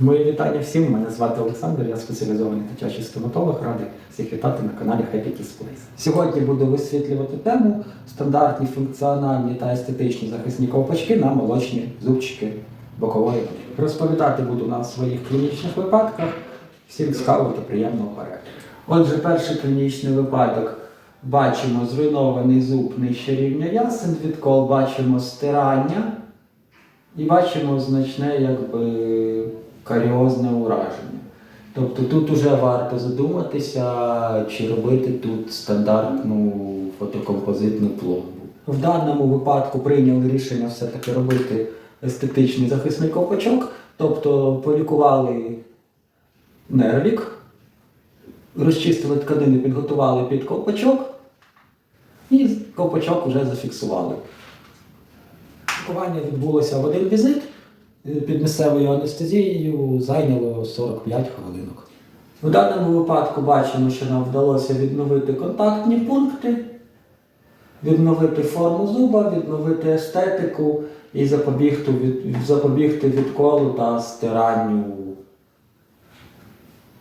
Мої вітання всім. Мене звати Олександр, я спеціалізований дитячий стоматолог. Радий всіх вітати на каналі Happy Kids Place. Сьогодні буду висвітлювати тему стандартні функціональні та естетичні захисні ковпачки на молочні зубчики бокової. пані. Розповідати буду на своїх клінічних випадках. Всім цікавого та приємного перегляду. Отже, перший клінічний випадок. Бачимо зруйнований зуб нижче рівня ясен, відкол, бачимо стирання. І бачимо значне якби каріозне ураження. Тобто тут вже варто задуматися, чи робити тут стандартну фотокомпозитну пломбу. В даному випадку прийняли рішення все-таки робити естетичний захисний ковпачок, тобто полікували нервік, розчистили тканини, підготували під ковпачок і ковпачок вже зафіксували. Лікування відбулося в один візит під місцевою анестезією, зайняло 45 хвилинок. В даному випадку бачимо, що нам вдалося відновити контактні пункти, відновити форму зуба, відновити естетику і запобігти, від, запобігти відколу та стиранню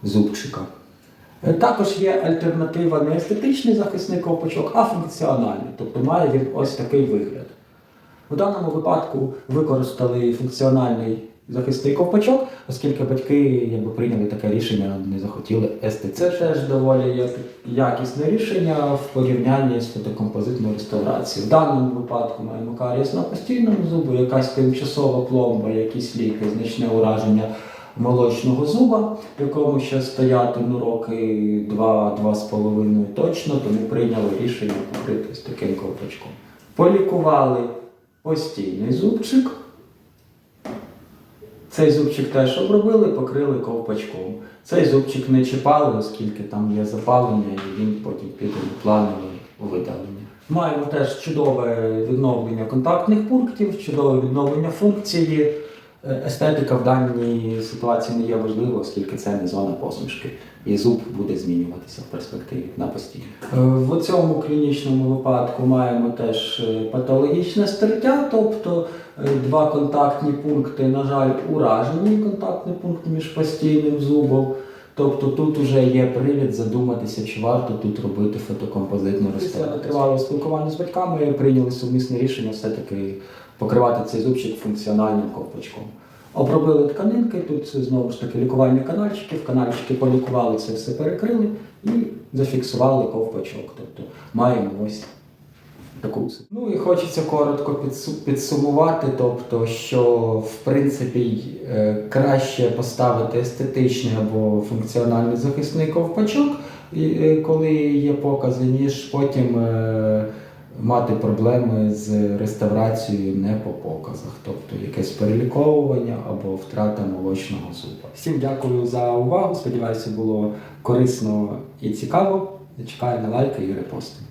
зубчика. Е, Також є альтернатива не естетичний захисний ковпачок, а функціональний, тобто має він ось такий вигляд. У даному випадку використали функціональний захисний ковпачок, оскільки батьки якби, прийняли таке рішення, не захотіли ести. Це теж доволі якісне рішення в порівнянні з фотокомпозитною реставрацією. В даному випадку маємо карієс на постійному зубу, якась тимчасова пломба, якісь ліки, значне ураження молочного зуба, в якому ще стояти ну, роки два-два з половиною точно, тому прийняли рішення покрити з таким ковпачком. Полікували постійний зубчик. Цей зубчик теж обробили, покрили ковпачком. Цей зубчик не чіпали, оскільки там є запалення, і він потім піде на планове видалення. Маємо теж чудове відновлення контактних пунктів, чудове відновлення функції. Естетика в даній ситуації не є важлива, оскільки це не зона посмішки, і зуб буде змінюватися в перспективі на постійно. Е, В цьому клінічному випадку маємо теж е, патологічне стертя, тобто е, два контактні пункти, на жаль, уражені контактний пункт між постійним зубом. Тобто тут вже є привід задуматися, чи варто тут робити фотокомпозитну. Після тривалого спілкування з батьками прийняли сумісне рішення все-таки покривати цей зубчик функціональним ковпачком. Обробили тканинки, тут знову ж таки лікувальні канальчики, в канальчики полікували це все перекрили і зафіксували ковпачок. Тобто маємо ось таку. Ну і хочеться коротко підсу- підсумувати, тобто, що в принципі е, краще поставити естетичний або функціональний захисний ковпачок, е, коли є покази, ніж потім. Мати проблеми з реставрацією не по показах, тобто якесь переліковування або втрата молочного зуба. Всім дякую за увагу. Сподіваюся, було корисно і цікаво. Чекаю на лайки і репости.